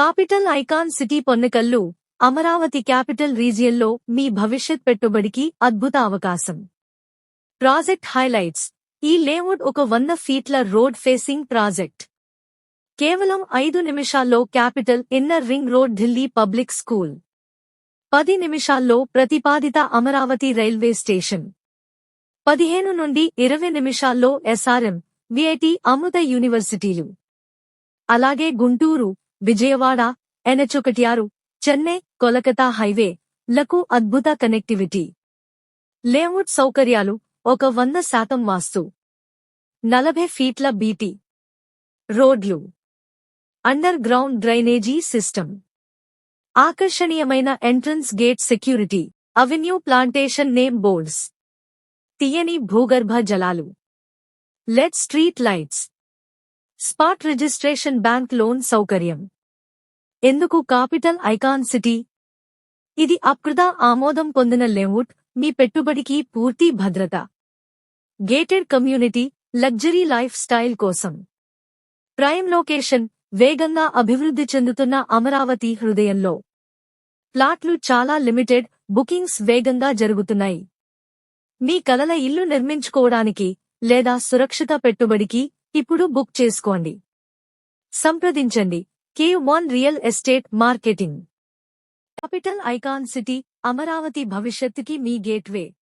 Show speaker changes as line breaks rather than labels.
Capital icon city Ponnakallu Amaravati capital రీజియన్లో మీ భవిష్యత్ పెట్టుబడికి అద్భుత అవకాశం. Project highlights. ఈ లేఅవుట్ ఒక వంద ఫీట్ల రోడ్ ఫేసింగ్ ప్రాజెక్ట్. కేవలం ఐదు నిమిషాల్లో capital inner ring road Delhi public school. పది నిమిషాల్లో ప్రతిపాదిత అమరావతి రైల్వే స్టేషన్. పదిహేను నుండి ఇరవై నిమిషాల్లో ఎస్ఆర్ఎం విఐటి అమృత యూనివర్సిటీలు. అలాగే గుంటూరు విజయవాడ ఎనచొకటియారు చెన్నై కొలకతా హైవే లకు అద్భుత కనెక్టివిటీ. లేఅవుట్ సౌకర్యాలు ఒక వంద శాతం వాస్తు. నలభై ఫీట్ల బీటీ. రోడ్లు. అండర్ గ్రౌండ్ డ్రైనేజీ సిస్టమ్ ఆకర్షణీయమైన entrance gate security avenue plantation name boards. తీయని భూగర్భ జలాలు. LED street lights. Spot registration bank loan సౌకర్యం. ఎందుకు కాపిటల్ ఐకాన్ సిటీ? ఇది అప్కృత ఆమోదం పొందిన లేఅవుట్ మీ పెట్టుబడికి పూర్తి భద్రత. Gated community luxury lifestyle కోసం. ప్రైమ్ లొకేషన్ వేగంగా అభివృద్ధి చెందుతున్న అమరావతి హృదయంలో. ప్లాట్లు చాలా లిమిటెడ్ బుకింగ్స్ వేగంగా జరుగుతున్నాయి. మీ కలల ఇల్లు నిర్మించుకోవడానికి లేదా సురక్షిత పెట్టుబడికి ఇప్పుడు బుక్ చేసుకోండి. సంప్రదించండి. K one real estate marketing. Capital icon city Amaravati భవిష్యత్తుకి మీ గేట్వే.